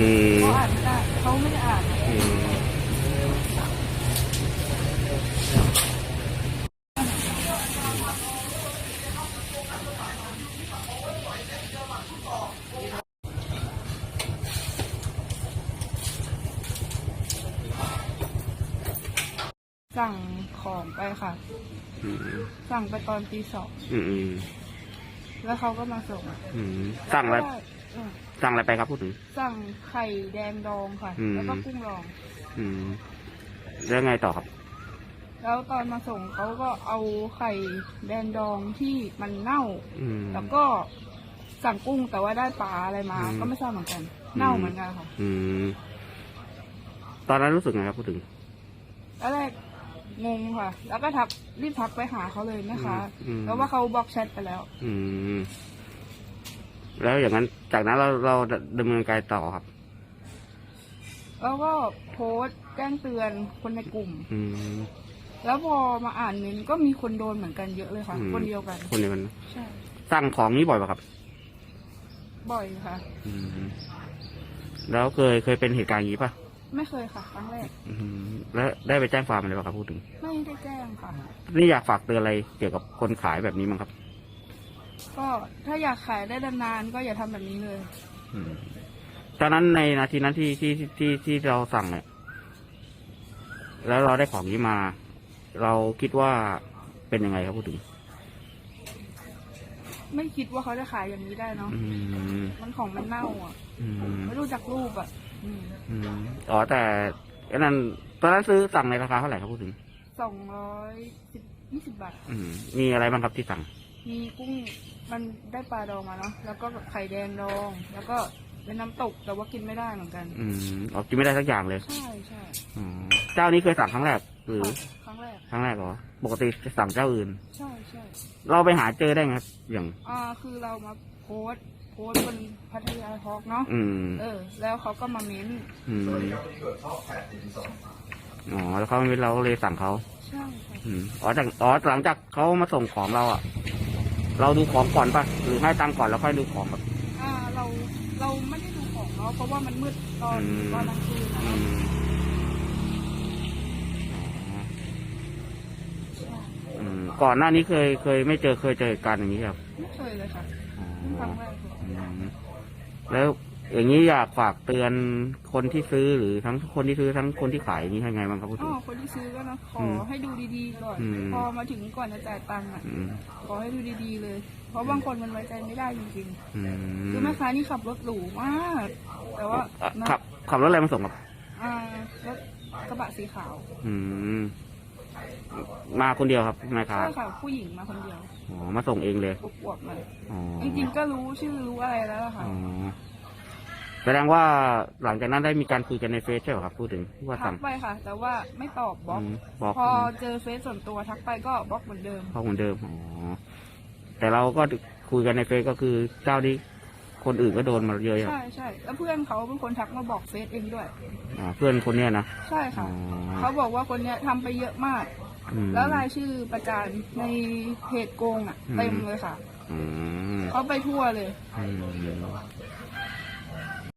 เนาะอ่านอืมเขาอ่านไม่ได้เขาไม่ได้อ่านสั่งของไปค่ะ อืมสั่งไปตอนตีสองอืมแล้วเขาก็มาส่งอืมสั่งอะไรเออสั่งอะไรไปครับพูดถึง สั่งไข่แดงดองค่ะ อืม แล้วก็กุ้งดอง อืมแล้วไงต่อครับ แล้วตอนมาส่งเขาก็เอาไข่แดงดองที่มันเน่า อืม แล้วก็สั่งกุ้งแต่ว่าได้ปลาอะไรมา อืมก็ไม่ทราบเหมือนกัน อืม เน่าเหมือนกันค่ะอืม ตอนนั้นรู้สึกไงครับพูดถึง แล้วแรกงงค่ะ แล้วก็ทักรีบทักไปหาเขาเลยนะคะอืม แล้วว่าเขาบล็อกแชทไปแล้ว อืม แล้วอย่างนั้นจากนั้นเราเราดำเนินการต่อครับ แล้วก็โพสต์แจ้งเตือนคนในกลุ่ม อืม แล้วพอมาอ่านเมนต์ก็มีคนโดนเหมือนกันเยอะเลยค่ะ อืม คนเดียวกัน คนเดียวกันใช่ สั่งของนี้บ่อยป่ะครับ บ่อยค่ะ อืม แล้วเคยเคยเป็นเหตุการณ์อย่างนี้ป่ะไม่เคยค่ะ ครั้งแรก อืม แล้วได้ไปแจ้งความอะไรป่ะครับพูดถึง ไม่ได้แจ้งค่ะ นี่อยากฝากเตือนอะไรเกี่ยวกับคนขายแบบนี้มั้งครับ ก็ถ้าอยากขายได้นานๆก็อย่าทำแบบนี้เลย อืมตอนนั้นในนาทีนั้นที่ที่ที่ที่ที่เราสั่งเนี่ยแล้วเราได้ของนี้มา เราคิดว่าเป็นยังไงครับพูดถึง ไม่คิดว่าเขาจะขายอย่างนี้ได้เนาะอืมมันของมันเน่าอะอืมไม่รู้จักรูปอะอืมอืมอ๋อแต่อันนั้นตอนนั้นซื้อสั่งในราคาเท่าไหร่ครับพูดถึง สองร้อยสิบยี่สิบบาท อืมมีอะไรบ้างครับที่สั่ง มีกุ้ง มันได้ปลาดองมาเนาะแล้วก็แบบไข่แดงดอง แล้วก็เป็นน้ำตกแต่ว่ากินไม่ได้เหมือนกัน อืมอ๋อกินไม่ได้สักอย่างเลย ใช่ใช่อ๋อเจ้านี้เคยสั่งครั้งแรกหรือค่ะครั้งแรกครั้งแรกเหรอ ปกติจะสั่งเจ้าอื่น ใช่ใช่เราไปหาเจอได้ไงครับ อย่าง อ่าคือเรามาโพสต์โพสต์บนพัทยาทอล์กเนาะอืม เออ แล้วเขาก็มาเม้นต์อืม อ๋อ แล้วเขาไม่เราก็เลยสั่งเขา ใช่ค่ะอืม อ๋อจากอ๋อ หลังจากเขามาส่งของเราอะ เราดูของก่อนปะหรือให้ตังค์ก่อนแล้วค่อยดูของแบบอ่าเราเราไม่ได้ดูของเนาะเพราะว่ามันมืดตอนอืม ตอนกลางคืนนะอืเนาะมอ๋อใช่อืมก่อนหน้านี้เคยเคยไม่เจอเคยเจอเหตุการณ์อย่างนี้ครับไม่เคยเลยค่ะอ๋อเพิ่งครั้งแรกเลยอืมแล้ว อย่างนี้อยากฝากเตือนคนที่ซื้อหรือทั้งคนที่ซื้อทั้งคนที่ขายอย่างนี้ยังไงบ้างครับพูดอ๋ถึองคนที่ซื้อก็นะขอมให้ดูดีๆก่อน อืม พอมาถึงก่อนจะจ่ายตังค์อะ อืมขอให้ดูดีๆเลย เพราะบางคนมันไว้ใจไม่ได้จริงอืๆมคือแม่ค้านี่ขับรถหรูมาก แต่ว่าอะนะขับขับรถอะไรมาส่งครับอ่ารถกระบะสีขาวอืม มาคนเดียวครับแม่ค้าใช่ค่ะ ผู้หญิงมาคนเดียวอ๋อมาส่งเองเลยอวบๆมาอ๋อจริงๆก็รู้ชื่อรู้อะไรแล้วล่ะค่ะ อ๋อ แสดงว่าหลังจากนั้นได้มีการคุยกันในเฟซใช่ไหมครับพูดถึงว่าทัสั่กงไปค่ะ แต่ว่าไม่ตอบบล็อกอืมบอกพอเจอเฟซส่วนตัวทักไปก็บล็อกเหมือนเดิม เขาเหมือนเดิมอ๋อแต่เราก็คุยกันในเฟซก็คือเจ้านี้คนอื่นก็โดนมาเยอะครับใช่ใช่แล้วเพื่อนเขาเป็นคนทักมาบอกเฟซเองด้วย อ่าเพื่อนคนเนี้ยนะใช่อ๋ค่ะ อเขาบอกว่าคนเนี้ยทำไปเยอะมาก อืม แล้วรายชื่อประจานในเพจโกงอะ อืม เต็มเลยค่ะ อืมเขาไปทั่วเลย อืม